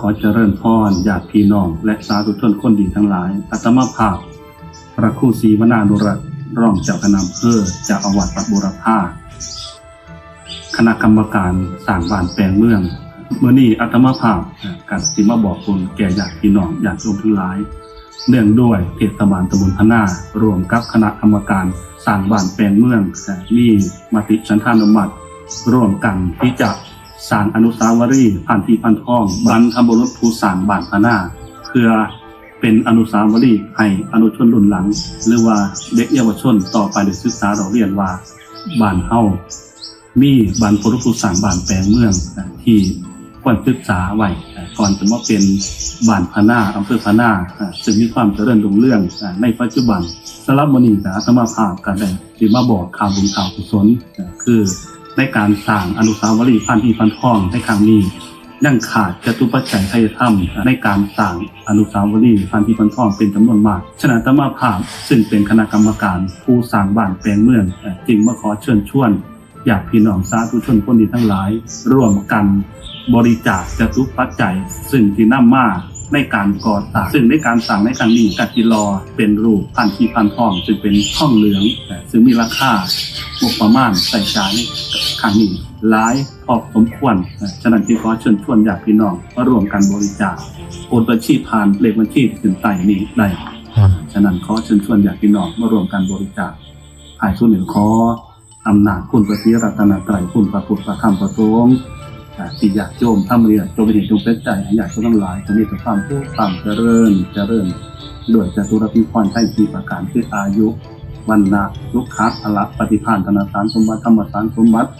ขอเจริญพรญาติพี่น้อง และสาธุชนคนดีทั้งหลาย อัตมาภาพ พระครูศรีวนานุรัตน์รองเจ้าคณะอำเภอเจากอวาสปัดบุรพาคณะกรรมการสร้างบ้านแปลงเมืองเมื่อนี้อัตมาภาพการสิมาบอกคนแก่ญาติพี่น้องญาติโยมทั้งหลาย เนื่องด้วยเทศบาลตำบลพนารวมกับคณะกรรมการสร้างบ้านแปลงเมืองมีมติชันทานุมัติร่วมกันที่จะ สร้างอนุสาวรีย์พันธีพันทองบรรพบุรุษผู้สางบ้านพนาเพื่อเป็นอนุสาวรีย์ให้อนุชนรุ่นหลัง หรือว่าเด็กเยาวชนต่อไปได้ศึกษาเราเรียนว่าบ้านเฮามีบรรพบุรุภูสางบ้านแปลงเมืองที่ควรศึกษาไว้ก่อนจะมาเป็นบ้านพนาอำเภอพนาซึ่งมีความเจริญรุ่งเรืองในปัจจุบันสำหรับมื้อนี้ก็อาตมาภาพกันได้ที่มาบอกข่าวบุญข่าวกุศลคือ ในการสร้างอนุสาวรีย์พันธีพันทองในครั้งนี้ยังขาดจตุปัจจัยไทยธรรมในการสร้างอนุสาวรีย์พันธีพันทองเป็นจำนวนมาก ฉะนั้นธรรมาภาพซึ่งเป็นคณะกรรมการผู้สร้างบ้านแปลงเมืองเอ่อจึงมาขอเชิญชวนอยากพี่น้องสาธุชนคนดีทั้งหลาย ร่วมกันบริจาคจตุปัจจัย ซึ่งที่นำมา ในการก่อสร้างซึ่งในการสร้างในครั้งนี้กัติรอเป็นรูปพันธีพันทองซึ่งเป็นท่องเหลืองเอ่ซึ่งมีราคางบประมาณใส่ใจในครั้งนี้หลายพอสมควรฉะนั้นจึงขอเชิญชวนอยากพี่น้องมาร่วมกันบริจาคโอนบัญชีผ่านเลขบัญชีที่ขึ้นใต้นี้ได้ฉะนั้นขอเชิญชวนอยากพี่น้องมาร่วมกันบริจาคภายส่วนหนึ่งขออำนาจคุณพระศรีรัตนตรัยคุณพระพุทธพระธรรมพระสงฆ์ อ่าที่อยากโยมทำเรียนจงเป็นเหตุจงเป็นใจอยากชนทั้งหลายจะมีแต่ความทุกข์ความเจริญเจริญด้วยจตุรพิพรไทยทีประการคืออายุวันนะลุกคัพละปฏิภาณธนาสารสมบัติธรรมสารสมบัติ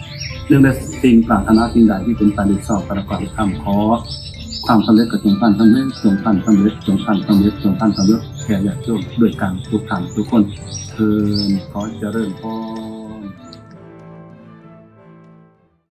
เรื่องใดสิ่งปรารถนาสิ่งใดที่เป็นการดีสอบประกอบธรรมขอความสำเร็จกับจงพันสำเร็จจงพันสำเร็จจงพันสำเร็จจงพันสำเร็จแก่ญาติโยมด้วยกันทุกท่านทุกคนเทินขอเจริญพร